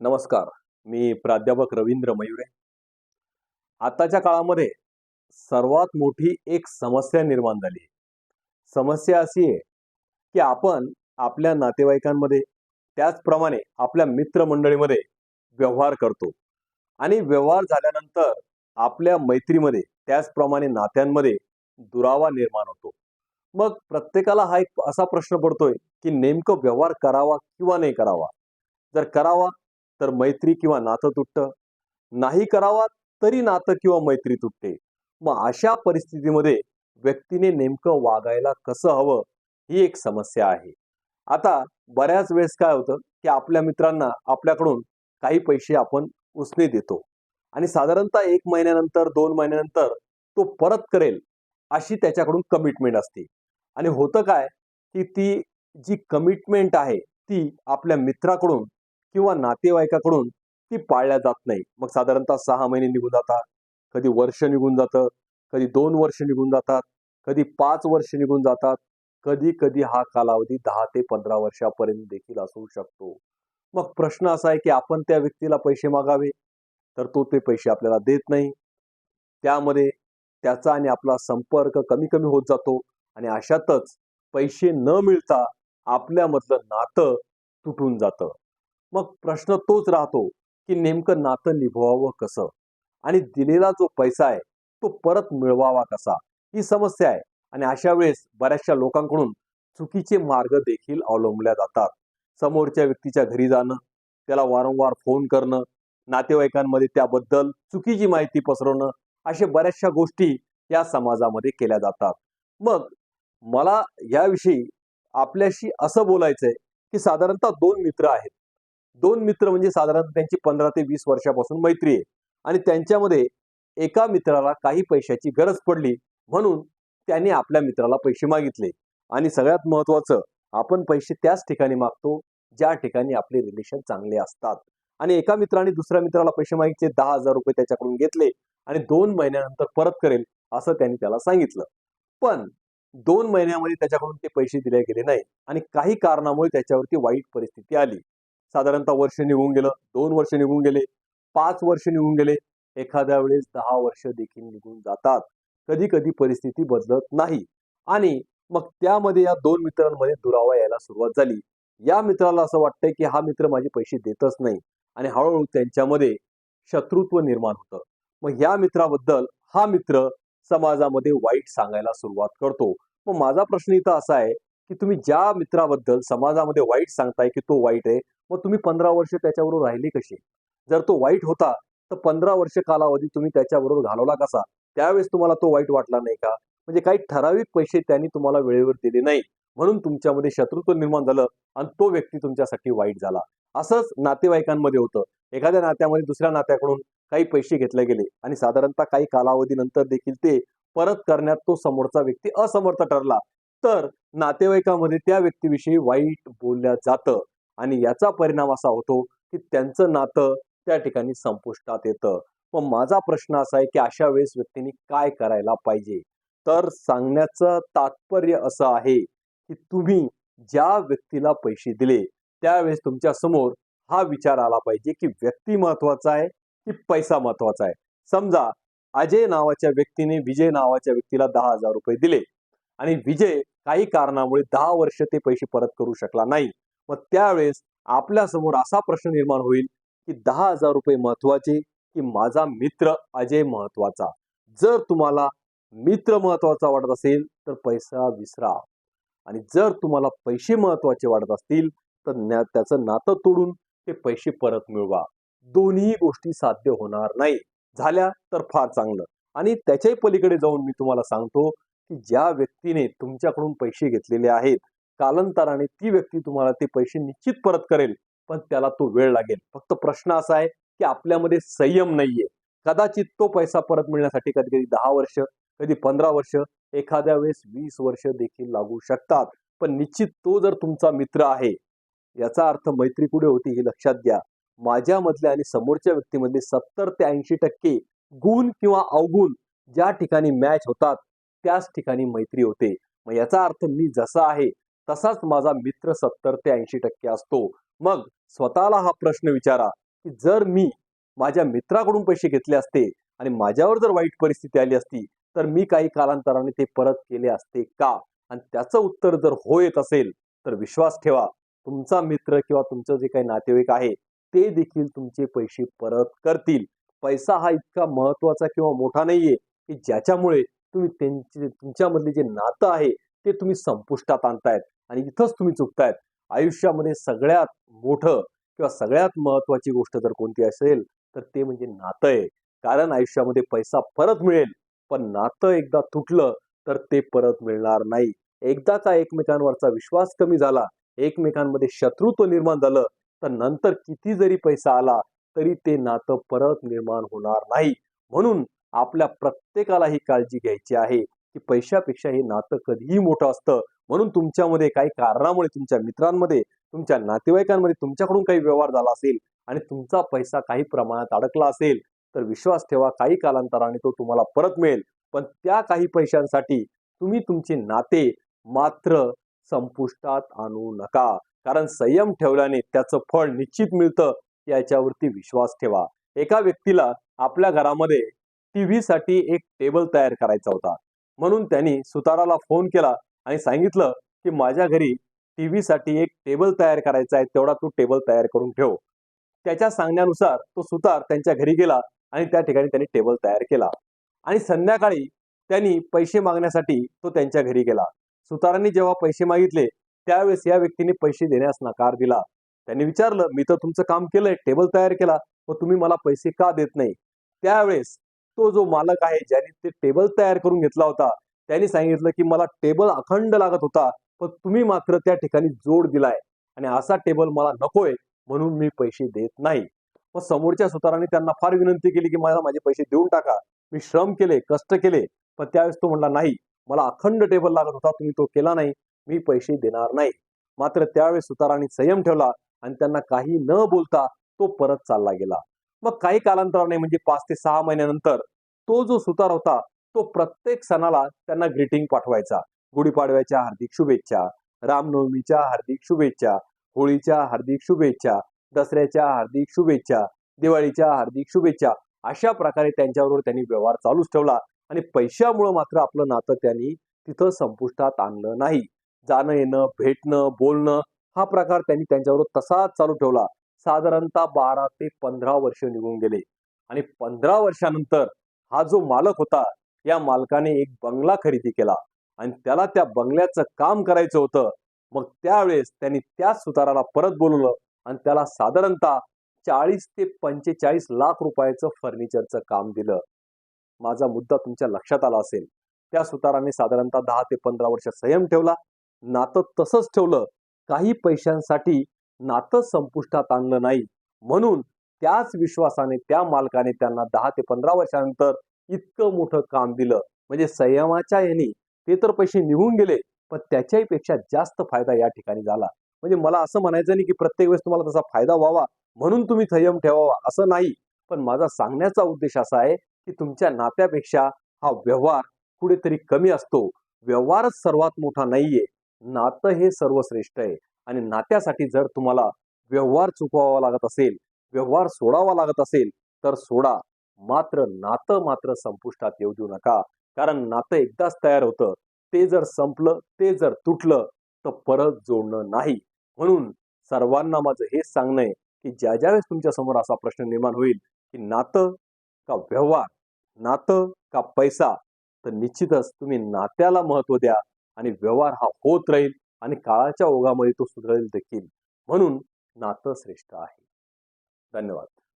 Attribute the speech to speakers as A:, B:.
A: नमस्कार मी प्राध्यापक रवींद्र मयुरे. आताच्या काळामध्ये सर्वात मोठी एक समस्या निर्माण झाली आहे. समस्या अशी आहे की आपण आपल्या नातेवाईकांमध्ये त्याचप्रमाणे आपल्या मित्रमंडळीमध्ये व्यवहार करतो आणि व्यवहार झाल्यानंतर आपल्या मैत्रीमध्ये त्याचप्रमाणे नात्यांमध्ये दुरावा निर्माण होतो. मग प्रत्येकाला हा एक असा प्रश्न पडतोय की नेमकं व्यवहार करावा किंवा नाही करावा? जर करावा तर मैत्री किंवा नातं तुटतं. नाही करावा तरी नातं किंवा मैत्री तुटते. मग अशा परिस्थितीमध्ये व्यक्तीने नेमकं वागायला कसं हवं ही एक समस्या आहे. आता बऱ्याच वेळेस काय होतं की आपल्या मित्रांना आपल्याकडून काही पैसे आपण उसने देतो. आणि साधारणतः एक महिन्यानंतर दोन महिन्यानंतर तो परत करेल अशी त्याच्याकडून कमिटमेंट असते. आणि होतं काय की ती जी कमिटमेंट आहे ती आपल्या मित्राकडून किंवा नातेवाईकाकडून ती पाळल्या जात नाही. मग साधारणतः सहा महिने निघून जातात कधी वर्ष निघून जातं कधी दोन वर्ष निघून जातात कधी पाच वर्ष निघून जातात. कधी कधी हा कालावधी दहा ते पंधरा वर्षापर्यंत देखील असू शकतो. मग प्रश्न असा आहे की आपण त्या व्यक्तीला पैसे मागावे? तर तो ते पैसे आपल्याला देत नाही. त्यामध्ये त्याचा आणि आपला संपर्क कमी कमी होत जातो आणि अशातच पैसे न मिळता आपल्यामधलं नातं तुटून जातं. मग प्रश्न तोच राहतो की नेमकं नातं निभवावं कसं? आणि दिलेला जो पैसा आहे तो परत मिळवावा कसा? ही समस्या आहे. आणि अशा वेळेस बऱ्याचशा लोकांकडून चुकीचे मार्ग देखील अवलंबल्या जातात. समोरच्या व्यक्तीच्या घरी जाणं त्याला वारंवार फोन करणं नातेवाईकांमध्ये त्याबद्दल चुकीची माहिती पसरवणं अशा बऱ्याचशा गोष्टी या समाजामध्ये केल्या जातात. मग मला याविषयी आपल्याशी असं बोलायचंय की साधारणतः दोन मित्र आहेत. दोन मित्र म्हणजे साधारण त्यांची पंधरा ते वीस वर्षापासून मैत्री आहे. आणि त्यांच्यामध्ये एका मित्राला काही पैशाची गरज पडली म्हणून त्यांनी आपल्या मित्राला पैसे मागितले. आणि सगळ्यात महत्वाचं आपण पैसे त्याच ठिकाणी मागतो ज्या ठिकाणी आपले रिलेशन चांगले असतात. आणि एका मित्राने दुसऱ्या मित्राला पैसे मागितले दहा हजार रुपये त्याच्याकडून घेतले आणि दोन महिन्यानंतर परत करेल असं त्यांनी त्याला सांगितलं. पण दोन महिन्यामध्ये त्याच्याकडून ते पैसे दिले गेले नाही आणि काही कारणामुळे त्याच्यावरती वाईट परिस्थिती आली. साधारणतः वर्ष निघून गेलं दोन वर्ष निघून गेले पाच वर्ष निघून गेले एखाद्या वेळेस दहा वर्ष देखील निघून जातात. कधी कधी परिस्थिती बदलत नाही. आणि मग त्यामध्ये या दोन मित्रांमध्ये दुरावा यायला सुरुवात झाली. या मित्राला असं वाटतंय की हा मित्र माझे पैसे देतच नाही आणि हळूहळू त्यांच्यामध्ये शत्रुत्व निर्माण होतं. मग या मित्राबद्दल हा मित्र समाजामध्ये वाईट सांगायला सुरुवात करतो. मग माझा प्रश्न इथं असा आहे की तुम्ही ज्या मित्राबद्दल समाजामध्ये वाईट सांगताय की तो वाईट आहे मग तुम्ही पंधरा वर्ष त्याच्याबरोबर राहिले कशी जर तो वाईट होता तर पंधरा वर्ष कालावधी तुम्ही त्याच्याबरोबर घालवला कसा? त्यावेळेस तुम्हाला तो वाईट वाटला नाही का? म्हणजे काही ठराविक पैसे त्यांनी तुम्हाला वेळेवर दिले नाही. म्हणून तुमच्यामध्ये शत्रुत्व निर्माण झालं आणि तो व्यक्ती तुमच्यासाठी वाईट झाला. असंच नातेवाईकांमध्ये होतं. एखाद्या नात्यामध्ये दुसऱ्या नात्याकडून काही पैसे घेतले गेले आणि साधारणतः काही कालावधीनंतर देखील ते परत करण्यात तो समोरचा व्यक्ती असमर्थ ठरला. तर नातेवाईकामध्ये त्या व्यक्तीविषयी वाईट बोलल्या जातं. आणि याचा परिणाम असा होतो की त्यांचं नातं त्या ठिकाणी संपुष्टात येतं. मग माझा प्रश्न असा आहे की अशा वेळेस व्यक्तीने काय करायला पाहिजे? तर सांगण्याचं तात्पर्य असं आहे की तुम्ही ज्या व्यक्तीला पैसे दिले त्यावेळेस तुमच्यासमोर हा विचार आला पाहिजे की व्यक्ती महत्त्वाचा आहे की पैसा महत्त्वाचा आहे. समजा अजय नावाच्या व्यक्तीने विजय नावाच्या व्यक्तीला दहा हजार रुपये दिले आणि विजय काही कारणामुळे दहा वर्ष ते पैसे परत करू शकला नाही. मग त्यावेळेस आपल्यासमोर असा प्रश्न निर्माण होईल की दहा हजार रुपये महत्त्वाचे की माझा मित्र अजय महत्त्वाचा? जर तुम्हाला मित्र महत्त्वाचा वाटत असेल तर पैसा विसरा. आणि जर तुम्हाला पैसे महत्त्वाचे वाटत असतील तर न्या- त्याचं नातं तोडून ते पैसे परत मिळवा. दोन्ही गोष्टी साध्य होणार नाही. झाल्या तर फार चांगलं. आणि त्याच्याही पलीकडे जाऊन मी तुम्हाला सांगतो की ज्या व्यक्तीने तुमच्याकडून पैसे घेतलेले आहेत कालांतराने ती व्यक्ती तुम्हाला ते पैसे निश्चित परत करेल पण त्याला तो वेळ लागेल. फक्त प्रश्न असा आहे की आपल्यामध्ये संयम नाहीये. कदाचित तो पैसा परत मिळण्यासाठी कधी कधी दहा वर्ष कधी पंधरा वर्ष एखाद्या वेळेस वीस वर्ष देखील लागू शकतात. पण निश्चित तो जर तुमचा मित्र आहे याचा अर्थ मैत्री कुठे होती हे लक्षात घ्या. माझ्यामधल्या आणि समोरच्या व्यक्तीमधले सत्तर ते ऐंशी टक्के गुण किंवा अवगुण ज्या ठिकाणी मॅच होतात त्याच ठिकाणी मैत्री होते. मग याचा अर्थ मी जसा आहे तसाच माझा मित्र सत्तर ते ऐंशी टक्के असतो. मग स्वतःला हा प्रश्न विचारा की जर मी माझ्या मित्राकडून पैसे घेतले असते आणि माझ्यावर जर वाईट परिस्थिती आली असती तर मी काही कालांतराने ते परत केले असते का? आणि त्याचं उत्तर जर हो येत असेल तर विश्वास ठेवा. तुमचा मित्र किंवा तुमचं जे काही नातेवाईक आहे ते देखील तुमचे पैसे परत करतील. पैसा हा इतका महत्त्वाचा किंवा मोठा नाहीये की ज्याच्यामुळे तुम्ही त्यांचे तुमच्यामधले जे नातं आहे ते तुम्ही संपुष्टात आणतायत. आणि इथंच तुम्ही चुकतायत. आयुष्यामध्ये सगळ्यात मोठं किंवा सगळ्यात महत्वाची गोष्ट जर कोणती असेल तर ते म्हणजे नातं आहे. कारण आयुष्यामध्ये पैसा परत मिळेल पण नातं एकदा तुटलं तर ते परत मिळणार नाही. एकदाचा एकमेकांवरचा विश्वास कमी झाला एकमेकांमध्ये शत्रुत्व निर्माण झालं तर नंतर किती जरी पैसा आला तरी ते नातं परत निर्माण होणार नाही. म्हणून आपल्या प्रत्येकाला ही काळजी घ्यायची आहे की पैशापेक्षा हे नातं कधीही मोठं असतं. म्हणून तुमच्यामध्ये काही कारणामुळे तुमच्या मित्रांमध्ये तुमच्या नातेवाईकांमध्ये तुमच्याकडून काही व्यवहार झाला असेल आणि तुमचा पैसा काही प्रमाणात अडकला असेल तर विश्वास ठेवा काही कालांतराने तो तुम्हाला परत मिळेल. पण त्या काही पैशांसाठी तुम्ही तुमचे नाते मात्र संपुष्टात आणू नका. कारण संयम ठेवल्याने त्याचं फळ निश्चित मिळतं याच्यावरती विश्वास ठेवा. एका व्यक्तीला आपल्या घरामध्ये टीव्हीसाठी एक टेबल तयार करायचा होता. म्हणून त्यांनी सुताराला फोन केला आणि सांगितलं की माझ्या घरी टीव्ही साठी एक टेबल तयार करायचा आहे तेवढा तू टेबल तयार करून ठेव. त्याच्या सांगण्यानुसार तो सुतार त्यांच्या घरी गेला आणि त्या ठिकाणी त्यांनी टेबल तयार केला. आणि संध्याकाळी त्यांनी पैसे मागण्यासाठी तो त्यांच्या घरी गेला. सुतारांनी जेव्हा पैसे मागितले त्यावेळेस या व्यक्तीने पैसे देण्यास नकार दिला. त्यांनी विचारलं मी तर तुमचं काम केलंय टेबल तयार केला व तुम्ही मला पैसे का देत नाही? त्यावेळेस तो जो मालक आहे ज्याने ते टेबल तयार करून घेतला होता त्यांनी सांगितलं की मला टेबल अखंड लागत होता पण तुम्ही मात्र त्या ठिकाणी जोड दिलाय आणि असा टेबल मला नकोय म्हणून मी पैसे देत नाही. मग समोरच्या सुताराने त्यांना फार विनंती केली की मला माझे पैसे देऊन टाका. मी श्रम केले कष्ट केले पण त्यावेळेस तो म्हणला नाही मला अखंड टेबल लागत होता तुम्ही तो केला नाही मी पैसे देणार नाही. मात्र त्यावेळेस सुतारांनी संयम ठेवला आणि त्यांना काही न बोलता तो परत चालला गेला. मग काही कालांतराने म्हणजे पाच ते सहा महिन्यानंतर तो जो सुतार होता तो प्रत्येक सणाला त्यांना ग्रीटिंग पाठवायचा. गुढीपाडव्याच्या हार्दिक शुभेच्छा रामनवमीच्या हार्दिक शुभेच्छा होळीच्या हार्दिक शुभेच्छा दसऱ्याच्या हार्दिक शुभेच्छा दिवाळीच्या हार्दिक शुभेच्छा अशा प्रकारे त्यांच्याबरोबर त्यांनी व्यवहार चालूच ठेवला आणि पैशामुळे मात्र आपलं नातं त्यांनी तिथं संपुष्टात आणलं नाही. जाणं येणं भेटणं बोलणं हा प्रकार त्यांनी त्यांच्याबरोबर तसाच चालू ठेवला. साधारणतः बारा ते पंधरा वर्ष निघून गेले आणि पंधरा वर्षानंतर हा जो मालक होता या मालकाने एक बंगला खरेदी केला आणि त्याला त्या बंगल्याचं काम करायचं होतं. मग त्यावेळेस त्यांनी त्याच सुताराला परत बोलवलं आणि त्याला साधारणतः चाळीस ते पंचेचाळीस लाख रुपयाचं फर्निचरचं काम दिलं. माझा मुद्दा तुमच्या लक्षात आला असेल. त्या सुताराने साधारणतः दहा ते पंधरा वर्ष संयम ठेवला. नातं तसंच ठेवलं. काही पैशांसाठी नातं संपुष्टात आणलं नाही. म्हणून त्याच विश्वासाने त्या मालकाने त्यांना दहा ते पंधरा वर्षानंतर इतकं मोठं काम दिलं. म्हणजे संयमाच्या याने ते तर पैसे निघून गेले पण त्याच्याही पेक्षा जास्त फायदा या ठिकाणी झाला. म्हणजे मला असं म्हणायचं नाही की प्रत्येक वेळेस तुम्हाला तसा फायदा व्हावा म्हणून तुम्ही संयम ठेवावा असं नाही. पण माझा सांगण्याचा उद्देश असा आहे की तुमच्या नात्यापेक्षा हा व्यवहार कुठेतरी कमी असतो. व्यवहारच सर्वात मोठा नाहीये. नातं हे सर्वश्रेष्ठ आहे. आणि नात्यासाठी जर तुम्हाला व्यवहार चुकवावा लागत असेल व्यवहार सोडावा लागत असेल तर सोडा. मात्र नातं मात्र संपुष्टात येऊ देऊ नका. कारण नातं एकदाच तयार होतं. ते जर संपलं ते जर तुटलं तर परत जोडणं नाही. म्हणून सर्वांना माझं हेच सांगणं आहे की ज्या ज्यावेळेस तुमच्यासमोर असा प्रश्न निर्माण होईल की नातं का व्यवहार नातं का पैसा तर निश्चितच तुम्ही नात्याला महत्त्व द्या आणि व्यवहार हा होत राहील आणि काळाच्या ओघामध्ये तो सुधरेल देखील. म्हणून नातं श्रेष्ठ आहे. धन्यवाद.